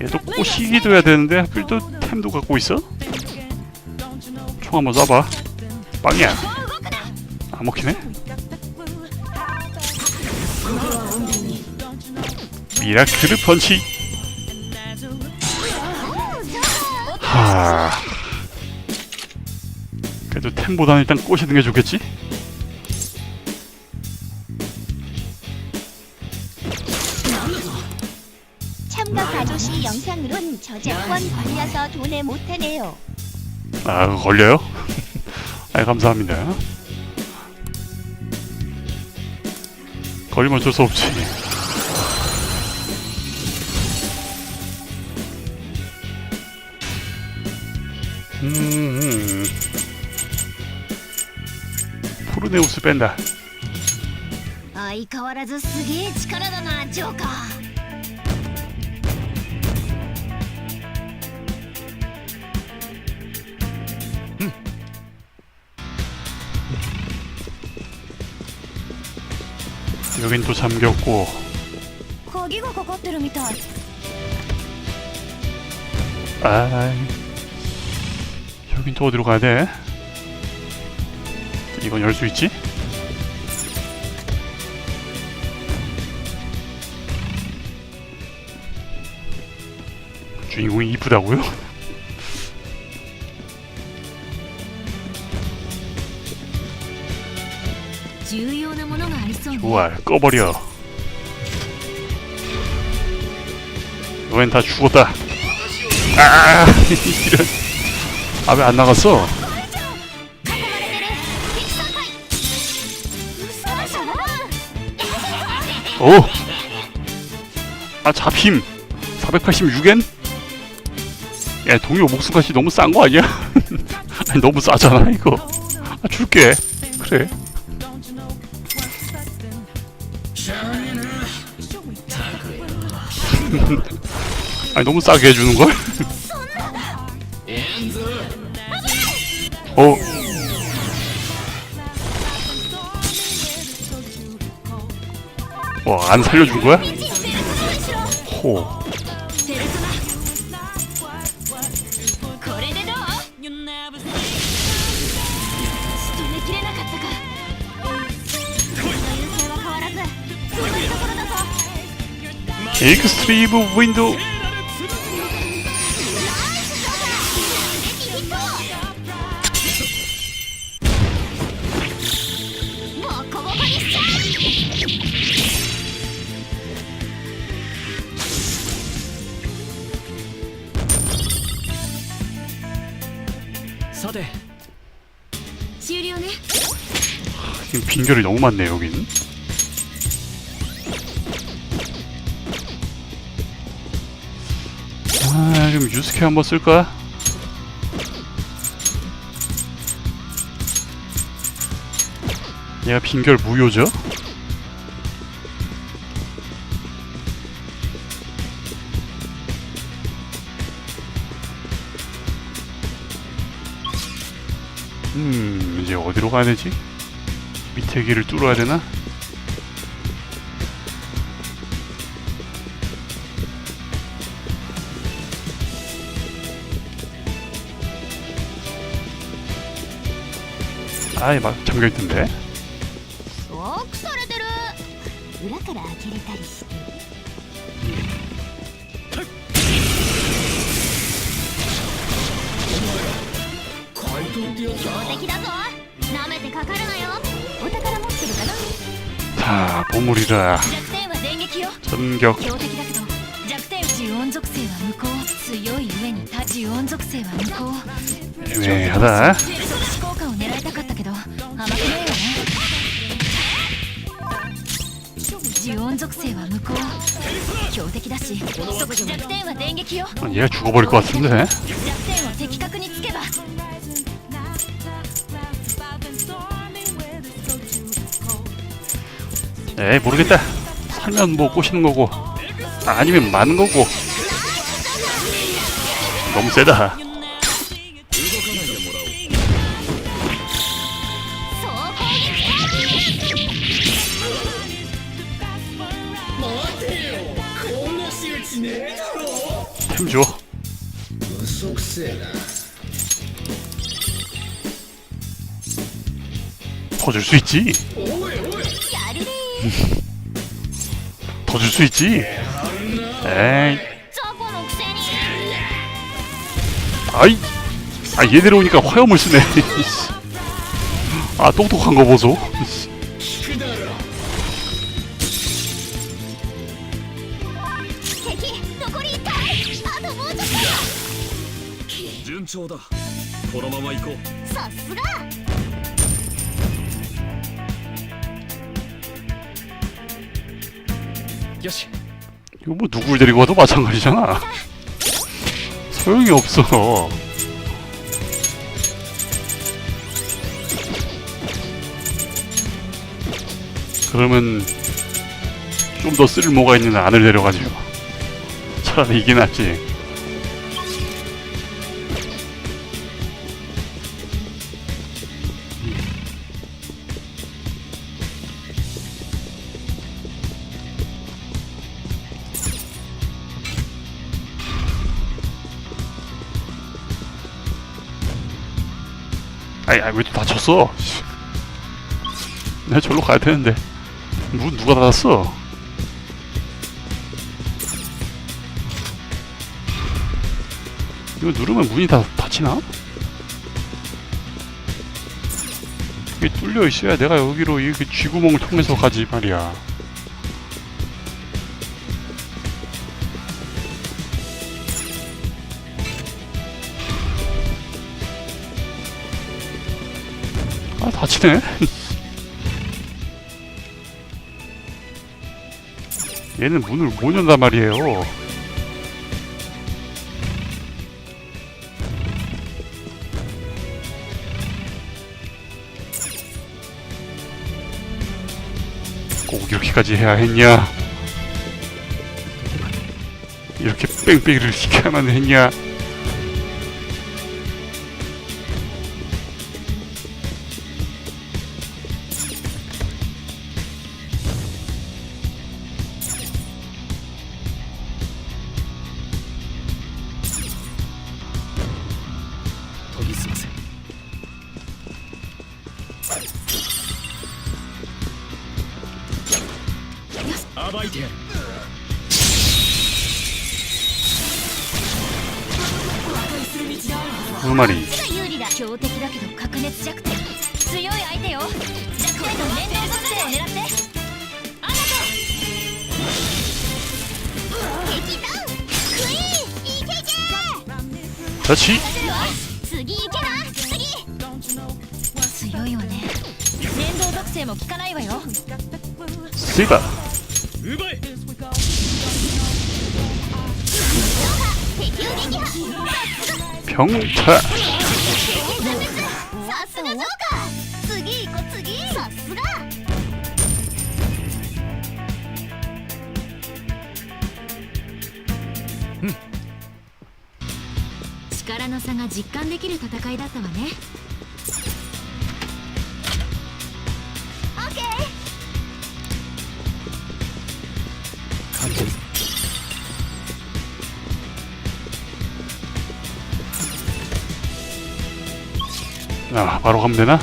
얘도 꼬시기도 해야 되는데 하필 또 템도 갖고 있어? 총 한번 쏴봐 빵이야 안 먹히네? 미라클 펀치 하 그래도 템보다는 일단 꼬시는 게 좋겠지? 아 걸려요? 아 감사합니다 걸리면 어쩔 수 없지 음 포르네우스 뺀다 相変わらずすげえ力だな、ジョーカー。 여긴 또 잠겼고. 거기가 거것들을 밑에. 아, 여긴 또 어디로 가야 돼? 이건 열 수 있지? 주인공이 이쁘다고요? 좋아 꺼버려. 너넨 다 죽었다. 아, 아, 아 이런. 아왜 안 나갔어? 오! 아 잡힘. 486엔? 야 동요 목숨값이 너무 싼 거 아니야? 아니, 너무 싸잖아 이거. 아 줄게. 그래. 아니 너무 싸게 해주는 걸? 어? 와, 안 살려준 거야? 호. 익스트리브 윈도우. 아, 지금 빈결이 너무 많네 여긴. 아, 좀 유스케 한번 쓸까? 얘가 빈결 무효죠? 음, 이제 어디로 가야 되지? 밑에 길을 뚫어야 되나? 아이 막 잠겨있던데 ロックされてる。裏から開けれたりして。強敵だぞ。舐めてかかるなよ。お宝持ってるかな。 자 보물이라 弱点は電撃よ 전격 強敵だけど弱点呪音属性は無効強い上に多呪音属性は無効 애매하다 ペ 아, 얘가 죽어버릴 것 같은데? 에이 모르겠다. 살면 뭐 꼬시는 거고 아니면 많은 거고. 너무 세다. 줘. 더 줄 수 있지. 더 줄 수 있지. 에이. 아이. 아 얘들 오니까 화염을 쓰네. 아 똑똑한 거 보소. このまま行こうとさすが よし 이거 뭐 누굴 데리고 와도 마찬가지잖아. 소용이 없어. 그러면 좀 더 쓸모가 있는 안을 데려가지고 차라리 이게 낫지. 씨. 내가 절로 가야 되는데 누 누가 닫았어? 이거 누르면 문이 다 닫히나? 이게 뚫려 있어야 내가 여기로 이그 쥐구멍을 통해서 가지 말이야. 다치네. 얘는 문을 못 연단 말이에요. 꼭 이렇게까지 해야 했냐? 이렇게 뺑뺑이를 시켜야만 했냐? 暴いてやる。有利だ。強敵だけど確熱弱点。強い相手よ。弱点の年齢属性を狙って。あなた敵クイーン。いけいけ立ち次いけな。次。強いわね。属性も効かないわよ。スイーパー。 형태力の差が実感できる戦いだったわね。 바로 가면 되나?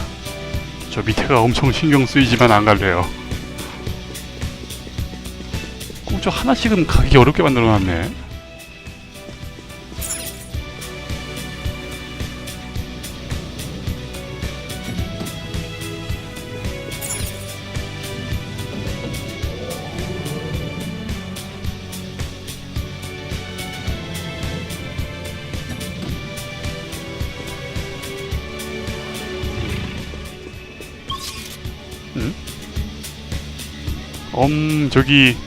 저 밑에가 엄청 신경 쓰이지만 안 갈래요. 꼭저 하나씩은 가기 어렵게 만들어 놨네. 음, 저기.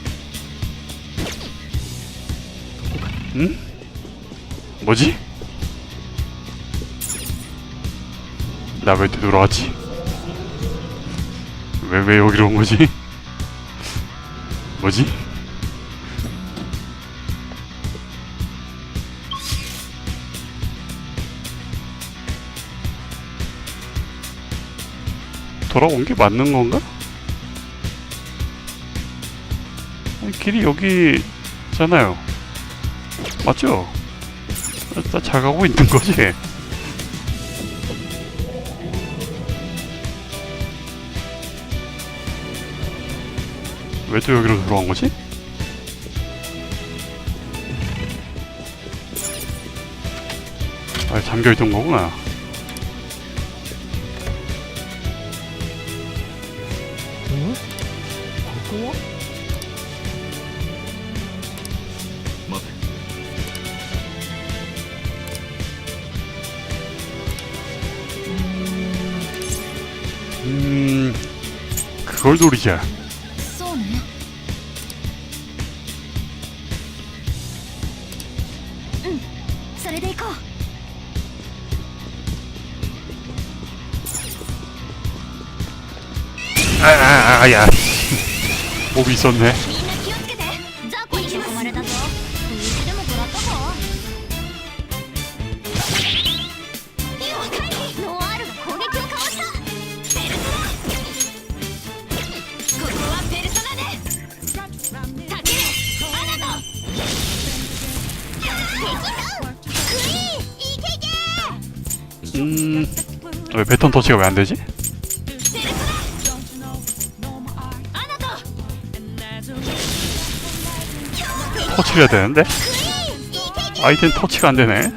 응? 뭐지? 나 왜 되돌아왔지? 왜, 왜 여기로 온 거지? 뭐지? 돌아온 게 맞는 건가? 길이 여기잖아요. 맞죠? 나잘 가고 있는 거지. 왜 또 여기로 돌아온 거지? 아, 잠겨 있던 거구나. 그걸 노리자. 아아아야 몸이 있었네. 음... 왜 베턴 터치가 왜 안 되지? 터치를 해야 되는데? 아이템 터치가 안 되네.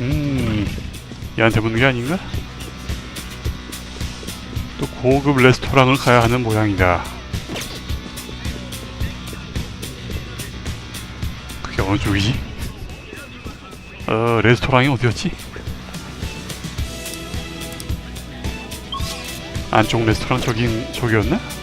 음, 얘한테 묻는 게 아닌가? 또 고급 레스토랑을 가야 하는 모양이다. 그게 어느 쪽이지? 어, 레스토랑이 어디였지? 안쪽 레스토랑 저기, 저기였나?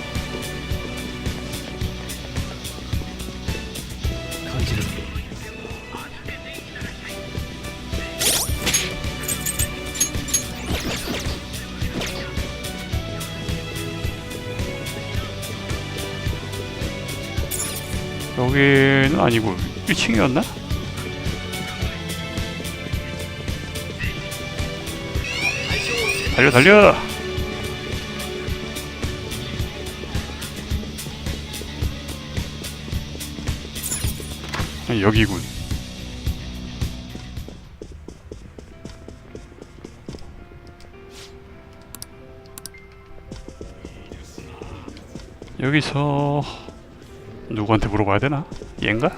여기는 아니고 1층이었나? 달려 달려! 아, 여기군. 여기서 누구한테 물어봐야 되나? 얘인가?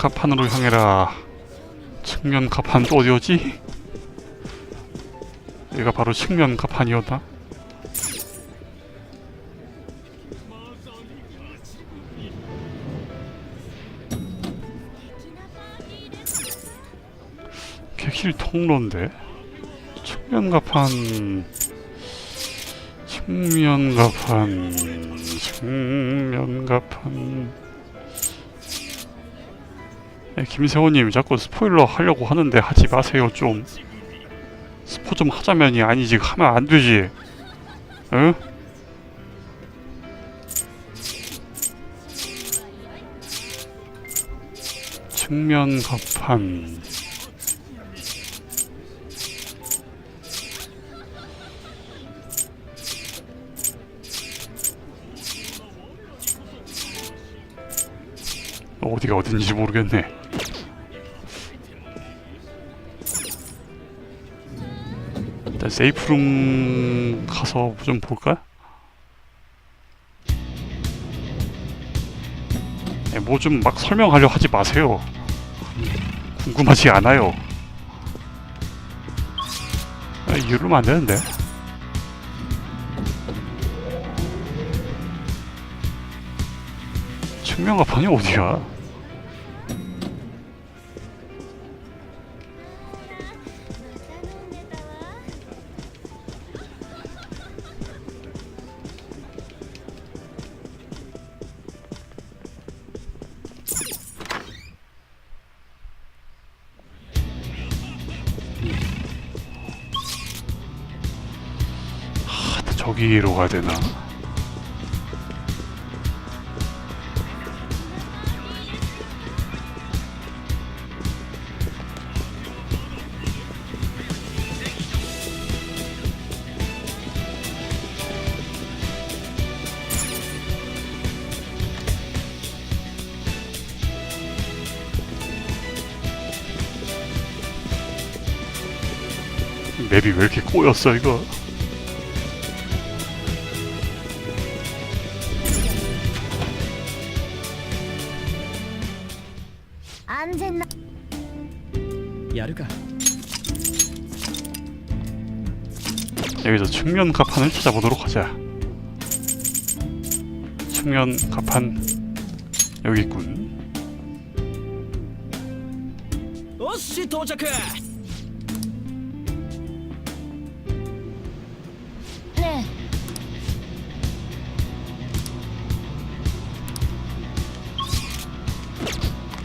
가판으로 향해라. 측면 가판 또 어디였지? 얘가 바로 측면 가판이었나? 객실 통로인데 측면 가판 측면 가판 측면 네, 김세호님 자꾸 스포일러 하려고 하는데 하지 마세요 좀. 스포 좀 하자면이 아니지. 하면 안 되지. 응? 측면 가판 어디가 어딘지 모르겠네. 일단 세이프룸 가서 좀 볼까? 뭐좀 막 설명하려 하지 마세요. 궁금하지 않아요. 아, 이러면 안 되는데. 증명가판이 어디야? 하, 저기로 가야 되나? 맵이 왜 이렇게 꼬였어 이거? 안전나 여기서 측면 갑판을 찾아보도록 하자. 측면 갑판 여기 있군. 도착해!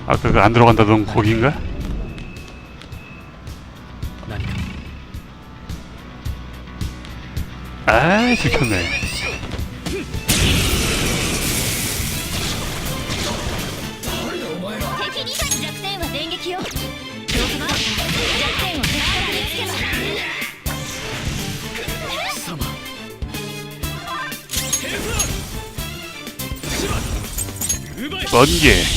아까 그안 들어간다던 거긴가? 아이 들켰네 번개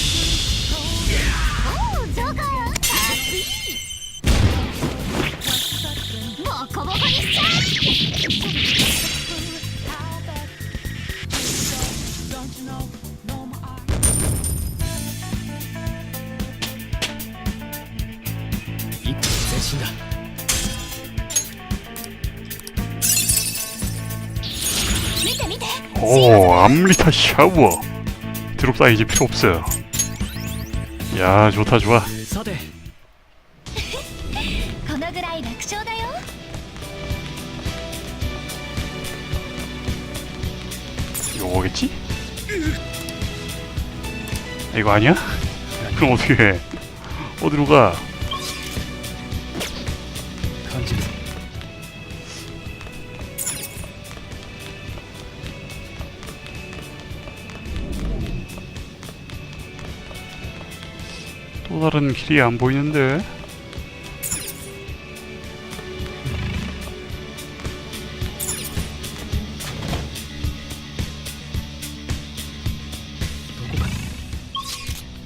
것이다. 오, 암리타 샤워. 드롭 사이즈 필요 없어요. 야, 좋다 좋아. 요거겠지? 이거 아니야? 그럼 어떻게 해? 어디로 가? 다른 길이 안 보이는데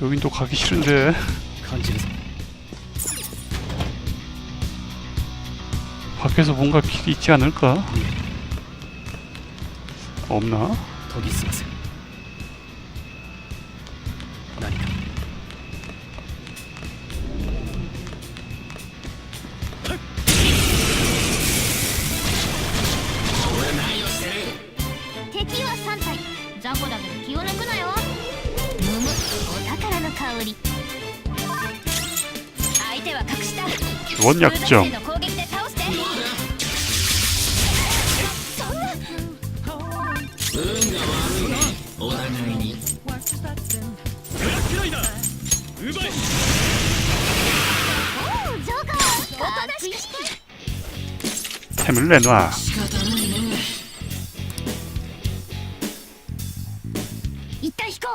여긴 또 가기 싫은데 밖에서 뭔가 길이 있지 않을까? 없나? 거기 있으세요. 원약정. 템을 내놔. 이따 히고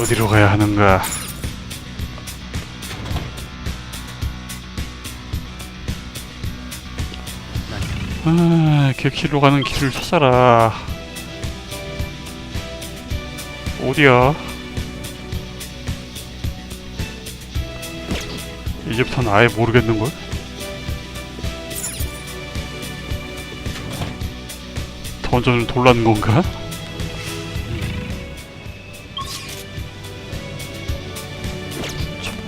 어디로 가야 하는가? 아, 객실로 가는 길을 찾아라. 어디야? 이제부터 아예 모르겠는걸? 던전을 돌라는 건가?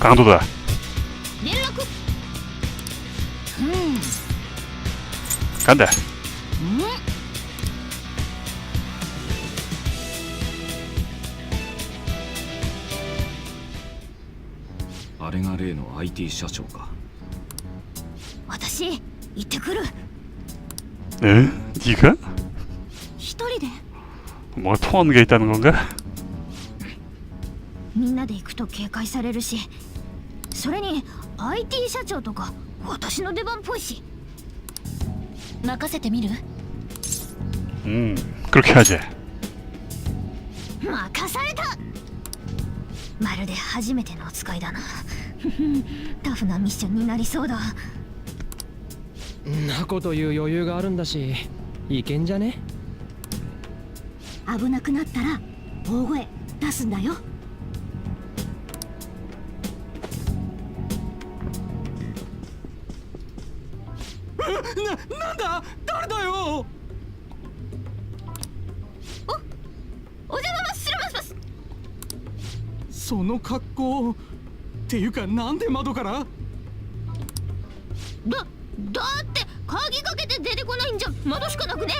カウントだかんだうんあれが例の IT 社長か。私行ってくる。え？時間一人で？お前トーンがいたのかみんなで行くと警戒されるしそれに IT 社長とか私の出番っぽいし任せてみる 음 그렇게 하지 任されたまるで初めてのお使いだなタフなミッションになりそうだんなこと言う余裕があるんだしいけんじゃね危なくなったら大声出すんだよ だよ。お邪魔するます。その格好っていうかなんで窓から？だだって鍵かけて出てこないんじゃ窓しかなくね？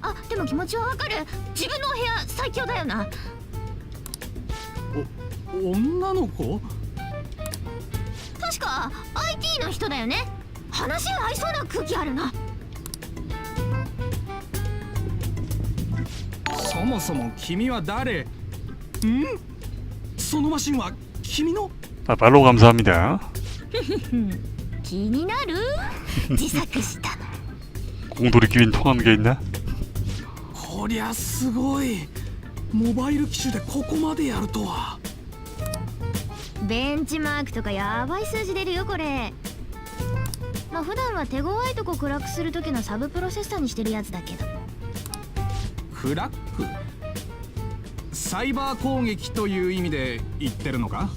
あでも気持ちはわかる。自分のお部屋最強だよな。女の子？確か IT の人だよね。話合いそうな空気あるなもそも君は誰んそのマシンは君の 아, 말로 감사합니다 気になる自作したの 공돌이끼리는 통하는 게 있나? こりゃすごいモバイル機種でここまでやるとはベンチマークとかやばい数字出るよこれまあ普段は手強いとこ暗くする時のサブプロセッサーにしてるやつだけど クラックサイバー攻撃という意味で言ってるのか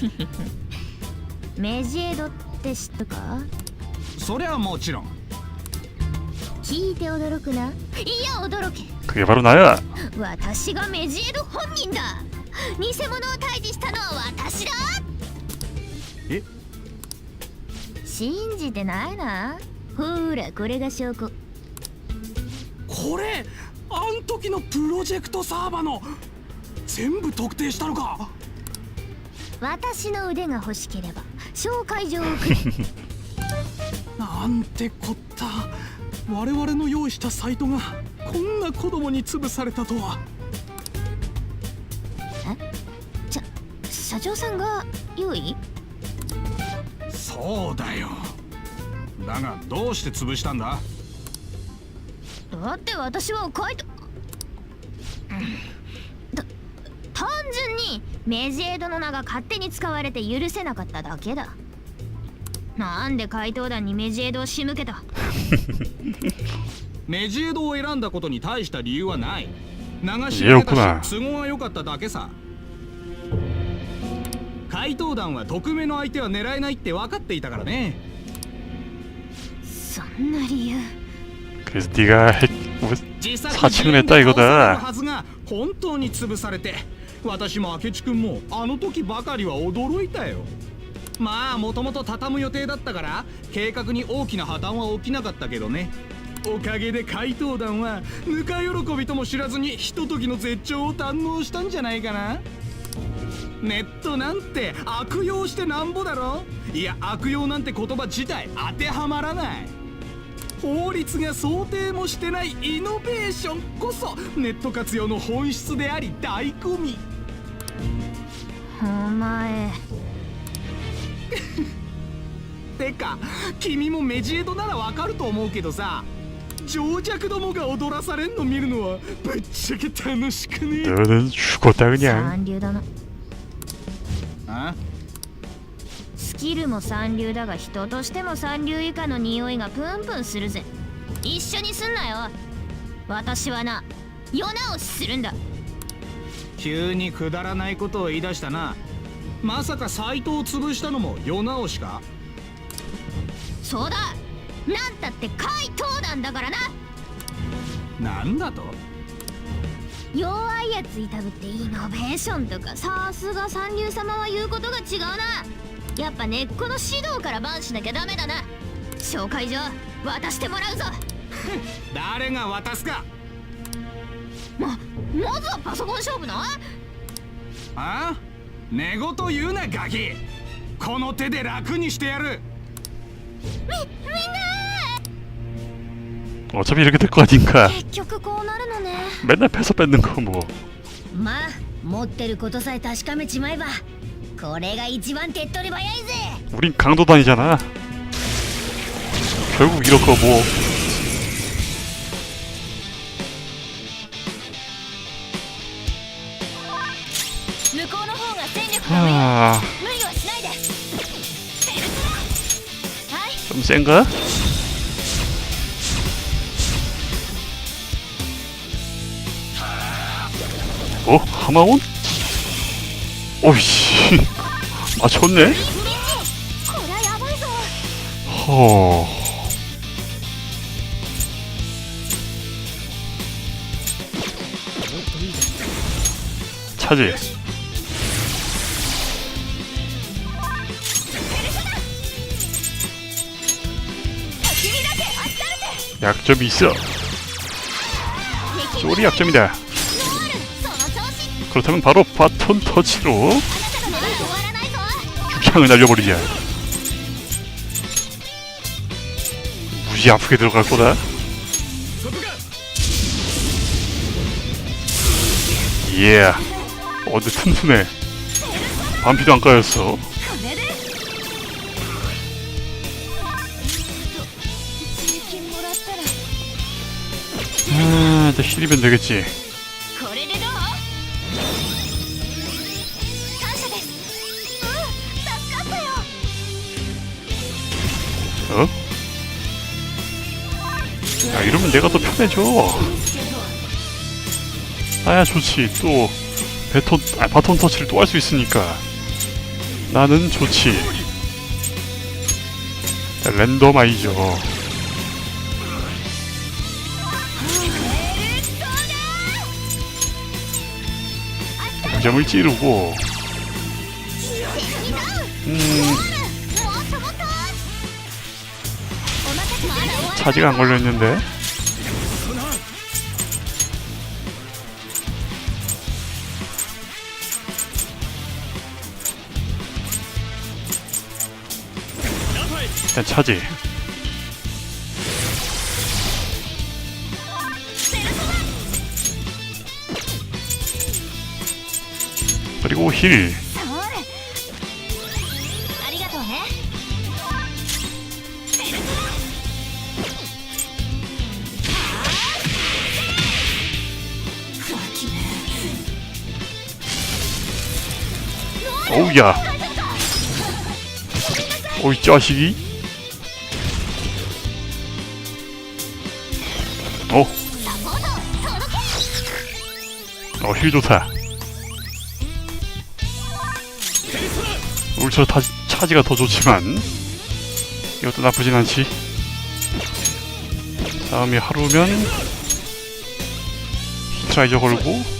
メジエドって知ったかそりゃもちろん聞いて驚くないや驚け 그게 바로 나야 私がメジエド本人だ偽物を退治したのは私だえ信じてないなほらこれが証拠 これあん時のプロジェクトサーバーの全部特定したのか？私の腕が欲しければ紹介状をくれ。なんてこった。我々の用意したサイトがこんな子供に潰されたとは。ちゃ社長さんが用意？そうだよ。だがどうして潰したんだ？だって私は書いたた単純にメジエドの名が勝手に使われて許せなかっただけだ。なんで怪盗団にメジエドを仕向けた？メジエドを選んだことに大した理由はない。流しいやよ上げくない？たし都合が良かっただけさ。怪盗団は匿名の相手は狙えないって分かっていたからね。そんな理由 그래서 네가 핵, 뭐, 自作 사칭을 했다 이거다. はずが本当に潰されて私も明智君もあの時ばかりは驚いたよまあもともと畳む予定だったから計画に大きな破綻は起きなかったけどね おかげで怪盗団はぬか喜びとも知らずにひとときの絶頂を堪能したんじゃないかなネットなんて悪用してなんぼだろいや悪用なんて言葉自体当てはまらない 法律が想定もしてないイノベーションこそネット活用の本質であり醍醐味お前てか君もメジエドならわかると思うけどさ情弱どもが踊らされんの見るのはぶっちゃけ楽しくねえ 너는 죽었다 그냥 三流だなあ スキルも三流だが人としても三流以下の匂いがプンプンするぜ。一緒にすんなよ。私はな世直しするんだ。急にくだらないことを言い出したな。まさかサイトを潰したのも世直しか？そうだ。なんたって怪盗団だからな。なんだと？弱いやついたぶってイノベーションとかさすが三流様は言うことが違うなやっぱ根っこの指導からバンしなきゃダメだな紹介状渡してもらうぞ誰が渡すかままずはパソコン勝負なあ寝言言うなガキこの手で楽にしてやる 어차피 이렇게 될 거 아닌가 結局こうなるのね 맨날 패서 뺏는 거뭐 まあ持ってることさえ確かめちまえば これが一番手っ取り早いぜ 우린 강도단이잖아 결국 이럴 거뭐 向こうの方が戦力が上 아, 無理はしないではい 좀 센가? 어? 하마온? 오이씨. 아, 맞췄네? 허... 차지. 약점이 있어. 소리 약점이다. 그렇다면 바로 바톤 터치로 죽창을 날려버리자 무지 아프게 들어갈 거다. 예 yeah. 어디 튼튼해 반피도 안 까였어. 아또 힐리면 되겠지. 이러면 내가 더 편해져. 아야 좋지. 또 배톤, 아, 바톤 터치를 또 할 수 있으니까. 나는 좋지. 랜덤아이저 점을 찌르고. 음. 차지가 안 걸렸는데. 그냥 차지 그리고 힐 오우야 오이 자식이 어, 힐 좋다. 울처 타, 차지가 더 좋지만, 이것도 나쁘진 않지. 다음에 하루면, 히트라이저 걸고,